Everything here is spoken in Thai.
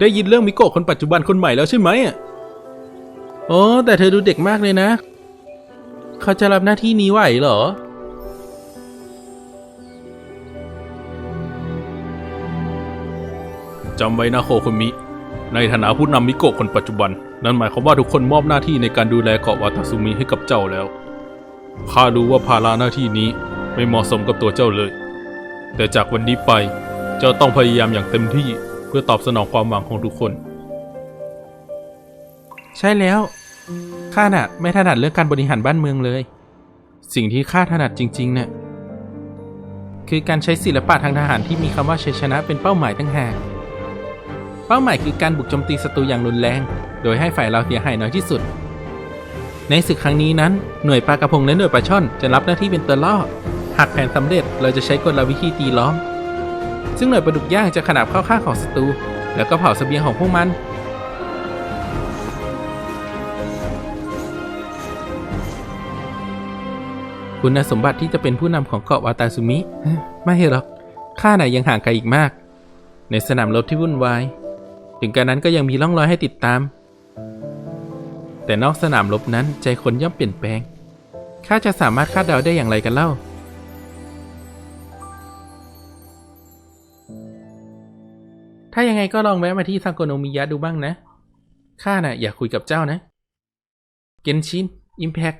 ได้ยินเรื่องมิโกะคนปัจจุบันคนใหม่แล้วใช่ไหมอะโอ้แต่เธอดูเด็กมากเลยนะ เขาจะรับหน้าที่นี้ไหวเหรอ จำไว้นะโคคุมิ ในฐานะผู้นำมิโกะคนปัจจุบัน นั่นหมายความว่าทุกคนมอบหน้าที่ในการดูแลเกาะวาตาซุมิให้กับเจ้าแล้ว ข้ารู้ว่าภาระหน้าที่นี้ไม่เหมาะสมกับตัวเจ้าเลย แต่จากวันนี้ไป เจ้าต้องพยายามอย่างเต็มที่ เพื่อตอบสนองความหวังของทุกคน ใช่แล้ว ข้าน่ะ ไม่ถนัดเรื่องการบริหารบ้านเมืองเลย สิ่งที่ข้าถนัดจริงๆ เนี่ยคือการใช้ศิลปะทางทหารที่มีคำว่าชัยชนะเป็นเป้าหมายตั้งหากเป้าหมายคือการบุกโจมตีศัตรูอย่างรุนแรง โดยให้ฝ่ายเราเสียหายน้อยที่สุด ในศึกครั้งนี้นั้น หน่วยปลากระพงและหน่วยปลาช่อนจะรับหน้าที่เป็นตัวล่อ หากแผนสำเร็จเราจะใช้กลวิธีตีล้อม ซึ่งหน่วยปลาดุกย่างจะขนาบเข้าข้างของศัตรูแล้วก็เผาเสบียงของพวกมัน คุณสมบัติที่จะเป็นผู้นำของเกาะวาตาซุมิ ไม่หรอก ข้าน่ะยังห่างไกลอีกมาก ในสนามรบที่วุ่นวาย ถึงการนั้นก็ยังมีร่องรอยให้ติดตาม แต่นอกสนามรบนั้นใจคนย่อมเปลี่ยนแปลง ข้าจะสามารถคาดเดาได้อย่างไรกันเล่า ถ้ายังไงก็ลองแวะมาที่ซังโกโนมิยะดูบ้างนะ ข้าน่ะอยากคุยกับเจ้านะ เกนชินอิมแพค